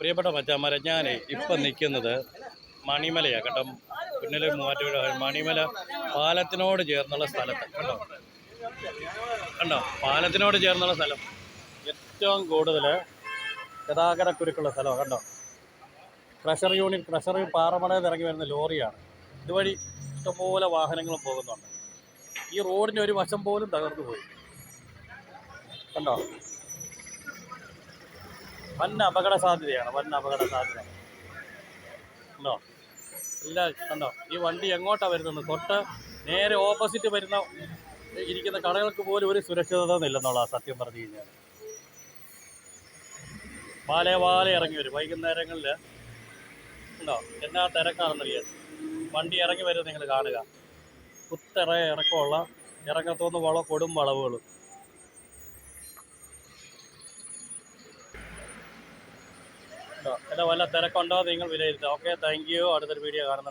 പ്രിയപ്പെട്ട മച്ചാന്മാരെ ഞാൻ ഇപ്പം നിൽക്കുന്നത് മണിമലയാണ് കേട്ടോ. പിന്നിലെ മൂവാറ്റുപുഴ മണിമല പാലത്തിനോട് ചേർന്നുള്ള സ്ഥലത്ത്. കണ്ടോ? കണ്ടോ? പാലത്തിനോട് ചേർന്നുള്ള സ്ഥലം. ഏറ്റവും കൂടുതൽ ഗതാഗത കുരുക്കുള്ള സ്ഥലമാണ് കണ്ടോ? ക്രഷർ യൂണിറ്റ് ക്രഷർ പാറമടയിൽ ഇറങ്ങി വരുന്ന ലോറിയാണ്. ഇതുവഴി ഇഷ്ടംപോലെ വാഹനങ്ങളും പോകുന്നുണ്ട്. ഈ റോഡിന്റെ ഒരു വശം പോലും തകർന്നു പോയി. കണ്ടോ? വൻ അപകട സാധ്യതയാണ് വൻ അപകട സാധ്യത. ഉണ്ടോ ഇല്ല കണ്ടോ? ഈ വണ്ടി എങ്ങോട്ടാണ് വരുന്നത്? തൊട്ട് നേരെ ഓപ്പോസിറ്റ് വരുന്ന ഇരിക്കുന്ന കടകൾക്ക് പോലും ഒരു സുരക്ഷിതത ഇല്ലെന്നുള്ള സത്യം പറഞ്ഞു കഴിഞ്ഞാൽ. പാലേ പാലേ ഇറങ്ങി വരും. വൈകുന്നേരങ്ങളിൽ ഉണ്ടോ? എന്നാ തിരക്കാണെന്നറിയാം. വണ്ടി ഇറങ്ങി വരും നിങ്ങൾ കാണുക. കുത്തിറ ഇറക്കമുള്ള ഇറങ്ങത്തോന്ന് വള കൊടും വളവുകളും. കേട്ടോ അല്ല വല്ല തിരക്കുണ്ടോ? നിങ്ങൾ വിലയിരുത്തുക. ഓക്കെ താങ്ക് യു അടുത്തൊരു വീഡിയോ കാണുന്ന